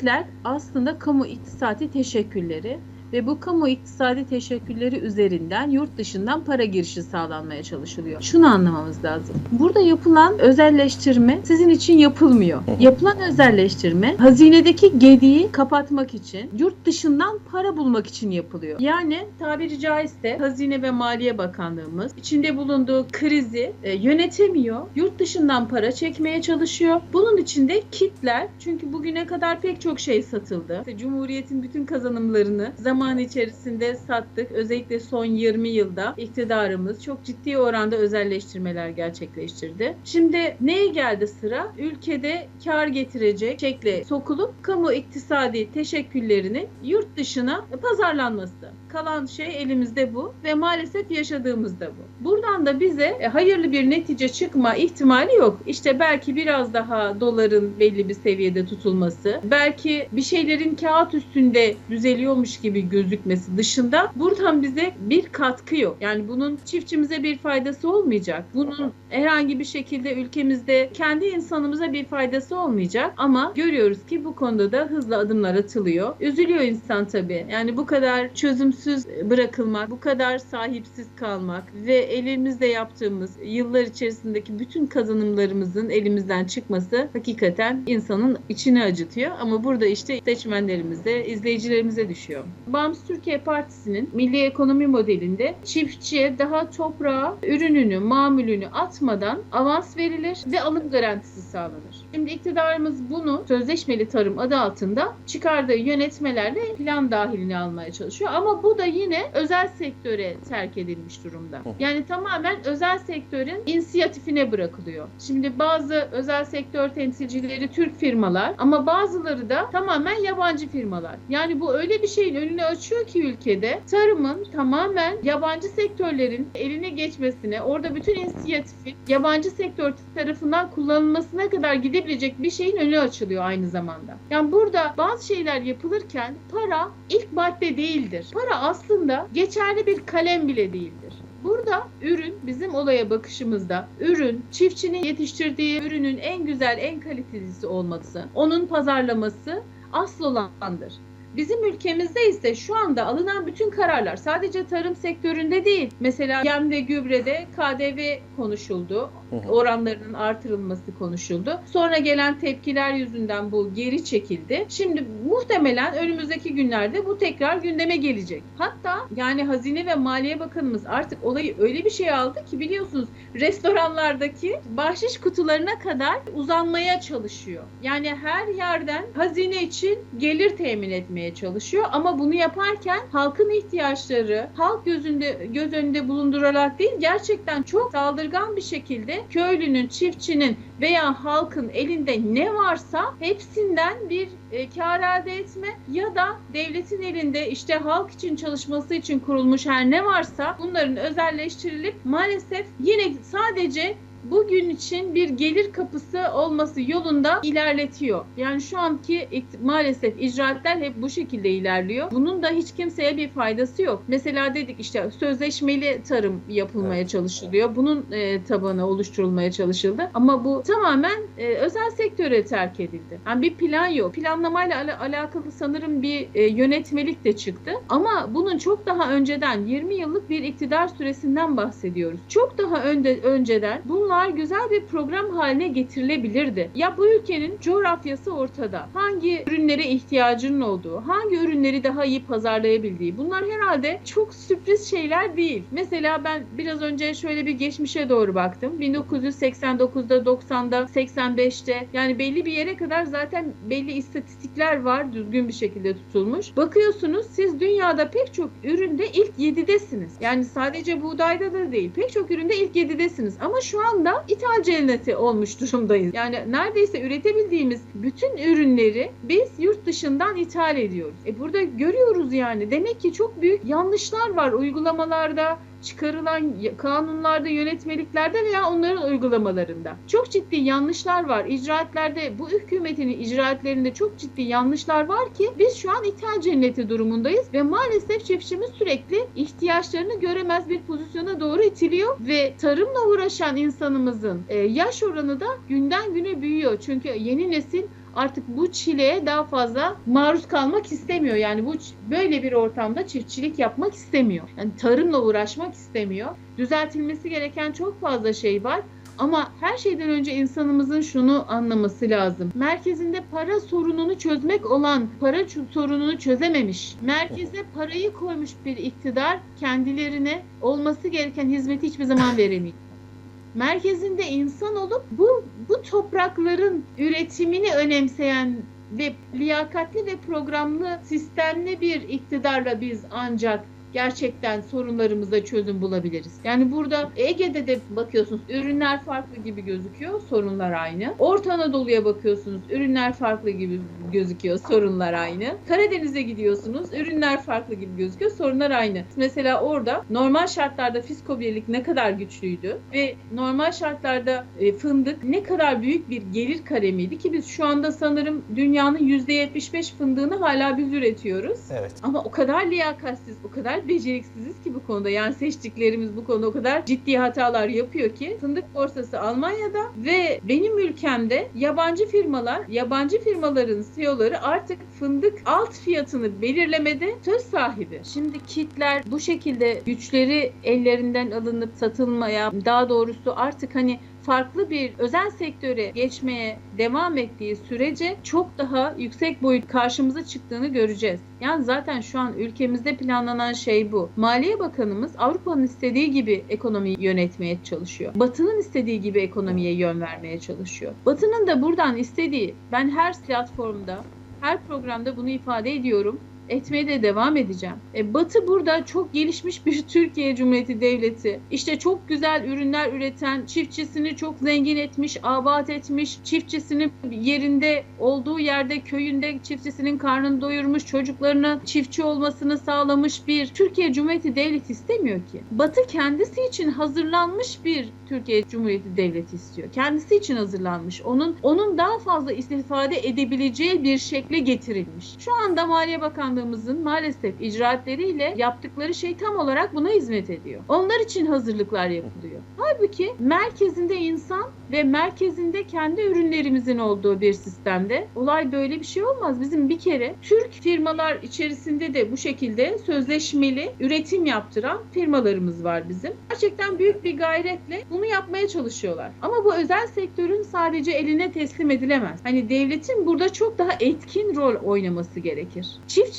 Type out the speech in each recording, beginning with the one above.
kitler aslında kamu iktisadi teşekkülleri ve bu kamu iktisadi teşekkülleri üzerinden yurt dışından para girişi sağlanmaya çalışılıyor. Şunu anlamamız lazım. Burada yapılan özelleştirme sizin için yapılmıyor. Yapılan özelleştirme hazinedeki gediği kapatmak için, yurt dışından para bulmak için yapılıyor. Yani tabiri caizse Hazine ve Maliye Bakanlığımız içinde bulunduğu krizi e, yönetemiyor. Yurt dışından para çekmeye çalışıyor. Bunun için de kitler çünkü bugüne kadar pek çok şey satıldı. İşte Cumhuriyet'in bütün kazanımlarını zaman içerisinde sattık. Özellikle son 20 yılda iktidarımız çok ciddi oranda özelleştirmeler gerçekleştirdi. Şimdi neye geldi sıra? Ülkede kar getirecek şekle sokulup kamu iktisadi teşekküllerinin yurt dışına pazarlanması. Kalan şey elimizde bu ve maalesef yaşadığımız da bu. Buradan da bize e, hayırlı bir netice çıkma ihtimali yok. İşte belki biraz daha doların belli bir seviyede tutulması, belki bir şeylerin kağıt üstünde düzeliyormuş gibi gözükmesi dışında buradan bize bir katkı yok. Yani bunun çiftçimize bir faydası olmayacak. Bunun herhangi bir şekilde ülkemizde kendi insanımıza bir faydası olmayacak ama görüyoruz ki bu konuda da hızlı adımlar atılıyor. Üzülüyor insan tabii. Yani bu kadar çözümsüz bırakılmak, bu kadar sahipsiz kalmak ve elimizde yaptığımız yıllar içerisindeki bütün kazanımlarımızın elimizden çıkması hakikaten insanın içini acıtıyor. Ama burada işte seçmenlerimize, izleyicilerimize düşüyor. Bağımsız Türkiye Partisi'nin milli ekonomi modelinde çiftçiye daha toprağa ürününü, mamülünü atmadan avans verilir ve alım garantisi sağlanır. Şimdi iktidarımız bunu sözleşmeli tarım adı altında çıkardığı yönetmelerle plan dahiline almaya çalışıyor. Ama bu da yine özel sektöre terk edilmiş durumda. Yani tamamen özel sektörün inisiyatifine bırakılıyor. Şimdi bazı özel sektör temsilcileri Türk firmalar ama bazıları da tamamen yabancı firmalar. Yani bu öyle bir şeyin önünü açıyor ki ülkede tarımın tamamen yabancı sektörlerin eline geçmesine, orada bütün inisiyatifin yabancı sektör tarafından kullanılmasına kadar gidebilecek bir şeyin önü açılıyor aynı zamanda. Yani burada bazı şeyler yapılırken para ilk madde değildir. Para aslında geçerli bir kalem bile değildir. Burada ürün bizim olaya bakışımızda ürün çiftçinin yetiştirdiği ürünün en güzel en kalitelisi olması, onun pazarlaması asıl olandır. Bizim ülkemizde ise şu anda alınan bütün kararlar sadece tarım sektöründe değil. Mesela yem ve gübrede KDV konuşuldu. Oranlarının artırılması konuşuldu. Sonra gelen tepkiler yüzünden bu geri çekildi. Şimdi muhtemelen önümüzdeki günlerde bu tekrar gündeme gelecek. Hatta yani Hazine ve Maliye Bakanımız artık olayı öyle bir şey aldı ki biliyorsunuz restoranlardaki bahşiş kutularına kadar uzanmaya çalışıyor. Yani her yerden hazine için gelir temin etmeye çalışıyor ama bunu yaparken halkın ihtiyaçları halk gözünde göz önünde bulundurarak değil gerçekten çok saldırgan bir şekilde köylünün, çiftçinin veya halkın elinde ne varsa hepsinden bir e, kar elde etme ya da devletin elinde işte halk için çalışması için kurulmuş her ne varsa bunların özelleştirilip maalesef yine sadece bugün için bir gelir kapısı olması yolunda ilerletiyor. Yani şu anki maalesef icraatler hep bu şekilde ilerliyor. Bunun da hiç kimseye bir faydası yok. Mesela dedik işte sözleşmeli tarım yapılmaya evet. çalışılıyor. Bunun e, tabanı oluşturulmaya çalışıldı. Ama bu tamamen e, özel sektöre terk edildi. Yani bir plan yok. Planlamayla al- alakalı sanırım bir e, yönetmelik de çıktı. Ama bunun çok daha önceden 20 yıllık bir iktidar süresinden bahsediyoruz. Çok daha önde önceden bunun bunlar güzel bir program haline getirilebilirdi. Ya bu ülkenin coğrafyası ortada. Hangi ürünlere ihtiyacının olduğu, hangi ürünleri daha iyi pazarlayabildiği. Bunlar herhalde çok sürpriz şeyler değil. Mesela ben biraz önce şöyle bir geçmişe doğru baktım. 1989'da, 90'da, 85'te yani belli bir yere kadar zaten belli istatistikler var düzgün bir şekilde tutulmuş. Bakıyorsunuz siz dünyada pek çok üründe ilk 7'desiniz. Yani sadece buğdayda da değil. Pek çok üründe ilk 7'desiniz. Ama şu an anda ithal cenneti olmuş durumdayız. Yani neredeyse üretebildiğimiz bütün ürünleri biz yurt dışından ithal ediyoruz. E burada görüyoruz yani. Demek ki çok büyük yanlışlar var uygulamalarda, çıkarılan kanunlarda, yönetmeliklerde veya onların uygulamalarında. Çok ciddi yanlışlar var. İcraatlerde bu hükümetin icraatlerinde çok ciddi yanlışlar var ki biz şu an ithal cenneti durumundayız ve maalesef çiftçimiz sürekli ihtiyaçlarını göremez bir pozisyona doğru itiliyor ve tarımla uğraşan insanımızın e, yaş oranı da günden güne büyüyor. Çünkü yeni nesil artık bu çileye daha fazla maruz kalmak istemiyor. Yani bu böyle bir ortamda çiftçilik yapmak istemiyor. Yani tarımla uğraşmak istemiyor. Düzeltilmesi gereken çok fazla şey var. Ama her şeyden önce insanımızın şunu anlaması lazım. Merkezinde para sorununu çözmek olan para sorununu çözememiş. Merkeze parayı koymuş bir iktidar kendilerine olması gereken hizmeti hiçbir zaman veremiyor merkezinde insan olup bu bu toprakların üretimini önemseyen ve liyakatli ve programlı sistemli bir iktidarla biz ancak gerçekten sorunlarımıza çözüm bulabiliriz. Yani burada Ege'de de bakıyorsunuz ürünler farklı gibi gözüküyor, sorunlar aynı. Orta Anadolu'ya bakıyorsunuz ürünler farklı gibi gözüküyor, sorunlar aynı. Karadeniz'e gidiyorsunuz ürünler farklı gibi gözüküyor, sorunlar aynı. Mesela orada normal şartlarda fisko birlik ne kadar güçlüydü ve normal şartlarda e, fındık ne kadar büyük bir gelir kalemiydi ki biz şu anda sanırım dünyanın %75 fındığını hala biz üretiyoruz. Evet. Ama o kadar liyakatsiz, o kadar beceriksiziz ki bu konuda. Yani seçtiklerimiz bu konuda o kadar ciddi hatalar yapıyor ki fındık borsası Almanya'da ve benim ülkemde yabancı firmalar, yabancı firmaların CEO'ları artık fındık alt fiyatını belirlemede söz sahibi. Şimdi kitler bu şekilde güçleri ellerinden alınıp satılmaya, daha doğrusu artık hani farklı bir özel sektöre geçmeye devam ettiği sürece çok daha yüksek boyut karşımıza çıktığını göreceğiz. Yani zaten şu an ülkemizde planlanan şey bu. Maliye Bakanımız Avrupa'nın istediği gibi ekonomiyi yönetmeye çalışıyor. Batı'nın istediği gibi ekonomiye yön vermeye çalışıyor. Batı'nın da buradan istediği ben her platformda her programda bunu ifade ediyorum etmeye de devam edeceğim. E, Batı burada çok gelişmiş bir Türkiye Cumhuriyeti Devleti. İşte çok güzel ürünler üreten, çiftçisini çok zengin etmiş, abat etmiş, çiftçisini yerinde olduğu yerde köyünde çiftçisinin karnını doyurmuş, çocuklarına çiftçi olmasını sağlamış bir Türkiye Cumhuriyeti Devleti istemiyor ki. Batı kendisi için hazırlanmış bir Türkiye Cumhuriyeti Devleti istiyor. Kendisi için hazırlanmış. Onun onun daha fazla istifade edebileceği bir şekle getirilmiş. Şu anda Maliye Bakanlığı Bakanlığımızın maalesef icraatleriyle yaptıkları şey tam olarak buna hizmet ediyor. Onlar için hazırlıklar yapılıyor. Halbuki merkezinde insan ve merkezinde kendi ürünlerimizin olduğu bir sistemde olay böyle bir şey olmaz. Bizim bir kere Türk firmalar içerisinde de bu şekilde sözleşmeli üretim yaptıran firmalarımız var bizim. Gerçekten büyük bir gayretle bunu yapmaya çalışıyorlar. Ama bu özel sektörün sadece eline teslim edilemez. Hani devletin burada çok daha etkin rol oynaması gerekir.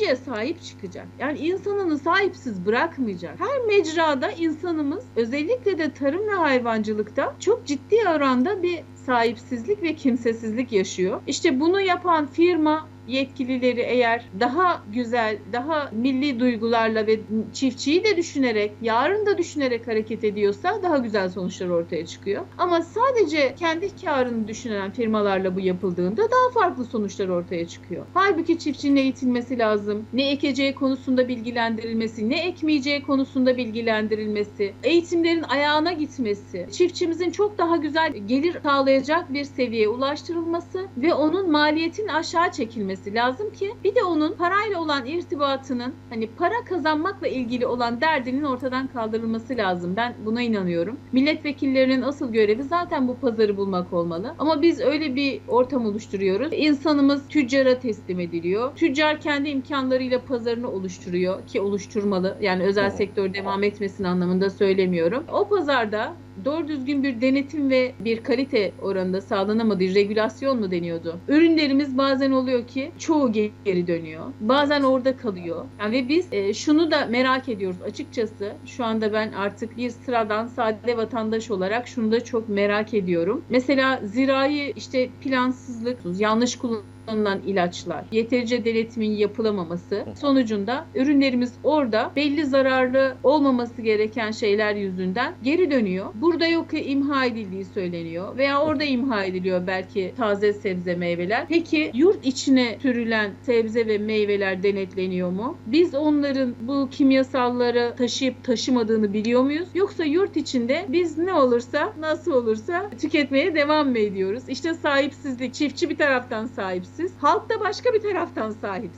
Çiftçiye sahip çıkacak. Yani insanını sahipsiz bırakmayacak. Her mecrada insanımız özellikle de tarım ve hayvancılıkta çok ciddi oranda bir sahipsizlik ve kimsesizlik yaşıyor. İşte bunu yapan firma yetkilileri eğer daha güzel, daha milli duygularla ve çiftçiyi de düşünerek, yarın da düşünerek hareket ediyorsa daha güzel sonuçlar ortaya çıkıyor. Ama sadece kendi karını düşünen firmalarla bu yapıldığında daha farklı sonuçlar ortaya çıkıyor. Halbuki çiftçinin eğitilmesi lazım. Ne ekeceği konusunda bilgilendirilmesi, ne ekmeyeceği konusunda bilgilendirilmesi, eğitimlerin ayağına gitmesi, çiftçimizin çok daha güzel gelir sağlayacak bir seviyeye ulaştırılması ve onun maliyetin aşağı çekilmesi edilmesi lazım ki bir de onun parayla olan irtibatının hani para kazanmakla ilgili olan derdinin ortadan kaldırılması lazım. Ben buna inanıyorum. Milletvekillerinin asıl görevi zaten bu pazarı bulmak olmalı. Ama biz öyle bir ortam oluşturuyoruz. İnsanımız tüccara teslim ediliyor. Tüccar kendi imkanlarıyla pazarını oluşturuyor ki oluşturmalı. Yani özel sektör devam etmesin anlamında söylemiyorum. O pazarda doğru düzgün bir denetim ve bir kalite oranında sağlanamadığı regülasyon mu deniyordu? Ürünlerimiz bazen oluyor ki çoğu geri dönüyor. Bazen orada kalıyor. Yani ve biz e, şunu da merak ediyoruz açıkçası. Şu anda ben artık bir sıradan sade vatandaş olarak şunu da çok merak ediyorum. Mesela zirai işte plansızlık, yanlış kullanım kullanılan ilaçlar, yeterince denetimin yapılamaması sonucunda ürünlerimiz orada belli zararlı olmaması gereken şeyler yüzünden geri dönüyor. Burada yok imha edildiği söyleniyor veya orada imha ediliyor belki taze sebze meyveler. Peki yurt içine sürülen sebze ve meyveler denetleniyor mu? Biz onların bu kimyasalları taşıyıp taşımadığını biliyor muyuz? Yoksa yurt içinde biz ne olursa nasıl olursa tüketmeye devam mı ediyoruz? İşte sahipsizlik. Çiftçi bir taraftan sahipsiz. Halk da başka bir taraftan sahip.